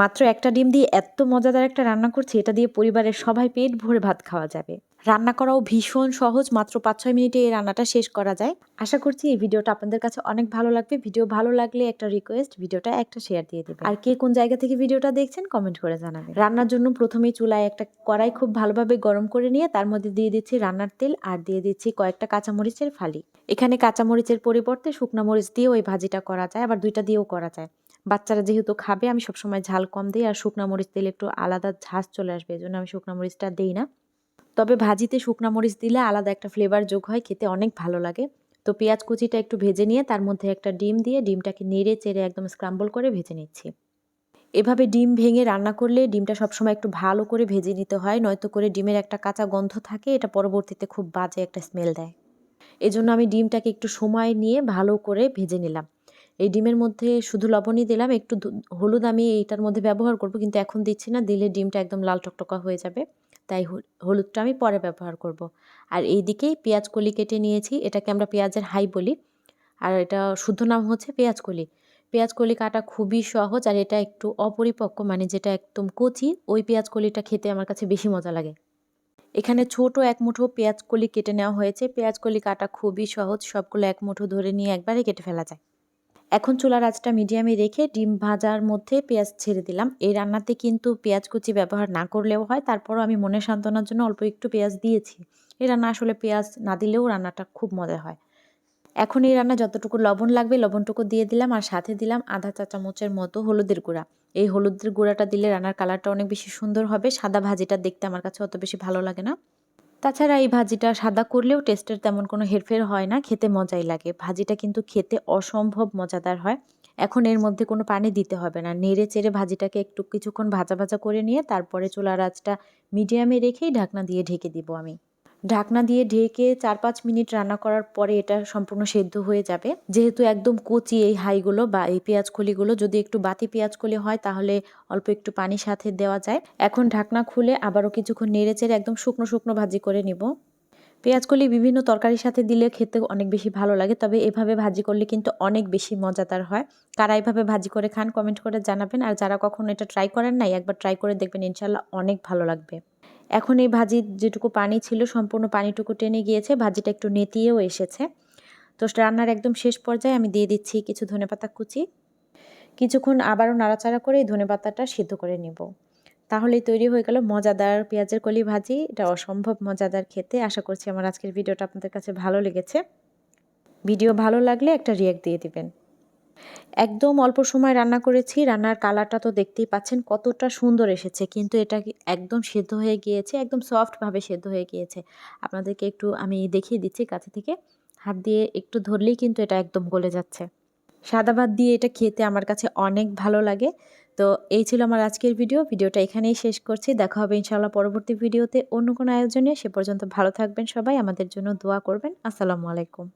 মাত্র একটা ডিম দিয়ে এত মজাদার একটা রান্না করছি, এটা দিয়ে পরিবারের সবাই পেট ভরে ভাত খাওয়া যাবে। রান্না করাও ভীষণ সহজ, মাত্র পাঁচ ছয় মিনিটে এই রান্নাটা শেষ করা যায়। আশা করছি এই ভিডিওটা আপনাদের কাছে অনেক ভালো লাগবে। ভিডিও ভালো লাগলে একটা রিকোয়েস্ট ভিডিওটা একটা শেয়ার দিয়ে দেবে আর কে কোন জায়গা থেকে ভিডিওটা দেখছেন কমেন্ট করে জানাবেন। রান্নার জন্য প্রথমেই চুলায় একটা কড়াই খুব ভালোভাবে গরম করে নিয়ে, তার মধ্যে দিয়ে দিচ্ছি রান্নার তেল আর দিয়ে দিচ্ছি কয়েকটা কাঁচামরিচের ফালি। এখানে কাঁচামরিচের পরিবর্তে শুকনো মরিচ দিয়েও এই ভাজিটা করা যায়, আবার দুইটা দিয়েও করা যায়। বাচ্চারা যেহেতু খাবে, আমি সবসময় ঝাল কম দিই আর শুকনো মরিচ দিলে একটু আলাদা ঝাঁজ চলে আসবে এই জন্য আমি শুকনো মরিচটা দিই না। তবে ভাজিতে শুকনা মরিচ দিলে আলাদা একটা ফ্লেভার যোগ হয়, খেতে অনেক ভালো লাগে। তো পেঁয়াজ কুচিটা একটু ভেজে নিয়ে তার মধ্যে একটা ডিম দিয়ে ডিমটাকে নেড়ে চেড়ে একদম স্ক্রাম্বল করে ভেজে নিচ্ছি। এভাবে ডিম ভেঙে রান্না করলে ডিমটা সবসময় একটু ভালো করে ভেজে নিতে হয়, নয়তো করে ডিমের একটা কাঁচা গন্ধ থাকে, এটা পরবর্তীতে খুব বাজে একটা স্মেল দেয়। এজন্য আমি ডিমটাকে একটু সময় নিয়ে ভালো করে ভেজে নিলাম। এই ডিমের মধ্যে শুধু লবণই দিলাম, একটু হলুদ আমি এইটার মধ্যে ব্যবহার করব, কিন্তু এখন দিচ্ছি না, দিলে ডিমটা একদম লাল টকটকা হয়ে যাবে, তাই হলুদটা আমি পরে ব্যবহার করব। আর এই দিকেই পেঁয়াজ কলি কেটে নিয়েছি, এটাকে আমরা পেঁয়াজের হাই বলি, আর এটা শুদ্ধ নাম হচ্ছে পেঁয়াজ কলি। পেঁয়াজ কলি কাটা খুবই সহজ, আর এটা একটু অপরিপক্ক মানে যেটা একদম কচি, ওই পেঁয়াজ কলিটা খেতে আমার কাছে বেশি মজা লাগে। এখানে ছোট এক মুঠো পেঁয়াজ কলি কেটে নেওয়া হয়েছে, পেঁয়াজ কলি কাটা খুবই সহজ, সবগুলো এক মুঠো ধরে নিয়ে একবারে কেটে ফেলা যায়। এখন চুলার আঁচটা মিডিয়ামে রেখে ডিম ভাজার মধ্যে পেঁয়াজ ছেড়ে দিলাম। এই রান্নাতে কিন্তু পেঁয়াজ কুচি ব্যবহার না করলেও হয়। তারপরও আমি মনে সান্ত্বনার জন্য অল্প একটু পেঁয়াজ দিয়েছি। এই রান্না আসলে পেঁয়াজ না দিলেও রান্নাটা খুব মজা হয়। এখন এই রান্না যতটুকু লবণ লাগবে লবণটুকু দিয়ে দিলাম আর সাথে দিলাম আধা চা চামচের মতো হলুদের গুঁড়া। এই হলুদের গুঁড়াটা দিলে রান্নার কালারটা অনেক বেশি সুন্দর হবে। সাদা ভাজিটা দেখতে আমার কাছে অত বেশি ভালো লাগে না। তাছাড়া এই ভাজিটা সাদা করলেও টেস্টের তেমন কোনো হেরফের হয় না, খেতে মজাই লাগে। ভাজিটা কিন্তু খেতে অসম্ভব মজাদার হয়। এখন এর মধ্যে কোনো পানি দিতে হবে না। নেড়ে চেড়ে ভাজিটাকে একটু কিছুক্ষণ ভাজা ভাজা করে নিয়ে তারপরে চুলার আঁচটা মিডিয়ামে রেখেই ঢাকনা দিয়ে ঢেকে দিব আমি। ঢাকনা দিয়ে ঢেকে চার পাঁচ মিনিট রান্না করার পরে এটা সম্পূর্ণ সেদ্ধ হয়ে যাবে। যেহেতু একদম কচি এই হাইগুলো বা এই পেঁয়াজ কলিগুলো যদি একটু বাতি পেঁয়াজ কলি হয় তাহলে অল্প একটু পানির সাথে দেওয়া যায়। এখন ঢাকনা খুলে আবারও কিছুক্ষণ নেড়ে চেড়ে একদম শুকনো শুকনো ভাজি করে নিব। পেঁয়াজ কলি বিভিন্ন তরকারির সাথে দিলে খেতে অনেক বেশি ভালো লাগে, তবে এভাবে ভাজি করলে কিন্তু অনেক বেশি মজাদার হয়। কারা এভাবে ভাজি করে খান কমেন্ট করে জানাবেন, আর যারা কখনো এটা ট্রাই করেন নাই, একবার ট্রাই করে দেখবেন ইনশাল্লাহ অনেক ভালো লাগবে। এখন এই ভাজির যেটুকু পানি ছিল, সম্পূর্ণ পানিটুকু টেনে গিয়েছে, ভাজিটা একটু নেতিয়েও এসেছে। তো রান্নার একদম শেষ পর্যায়ে আমি দিয়ে দিচ্ছি কিছু ধনেপাতা কুচি। কিছুক্ষণ আবারও নাড়াচাড়া করে এই ধনেপাতাটা সিদ্ধ করে নেব। তাহলেই তৈরি হয়ে গেল মজাদার পেঁয়াজের কলি ভাজি। এটা অসম্ভব মজাদার খেতে। আশা করছি আমার আজকের ভিডিওটা আপনাদের কাছে ভালো লেগেছে। ভিডিও ভালো লাগলে একটা রিয়াক্ট দিয়ে দিবেন। একদম অল্প সময় রান্না করেছি, রান্নার কালারটা তো দেখতেই পাচ্ছেন কতটা সুন্দর এসেছে, কিন্তু এটা একদম সেদ্ধ হয়ে গিয়েছে, একদম সফটভাবে সেদ্ধ হয়ে গিয়েছে। আপনাদেরকে একটু আমি দেখিয়ে দিচ্ছি কাছে থেকে, হাত দিয়ে একটু ধরলেই কিন্তু এটা একদম গলে যাচ্ছে। সাদা ভাত দিয়ে এটা খেতে আমার কাছে অনেক ভালো লাগে। তো এই ছিল আমার আজকের ভিডিও, ভিডিওটা এখানেই শেষ করছি, দেখা হবে ইনশাল্লাহ পরবর্তী ভিডিওতে অন্য কোনো আয়োজনে, সে পর্যন্ত ভালো থাকবেন সবাই, আমাদের জন্য দোয়া করবেন, আসসালামু আলাইকুম।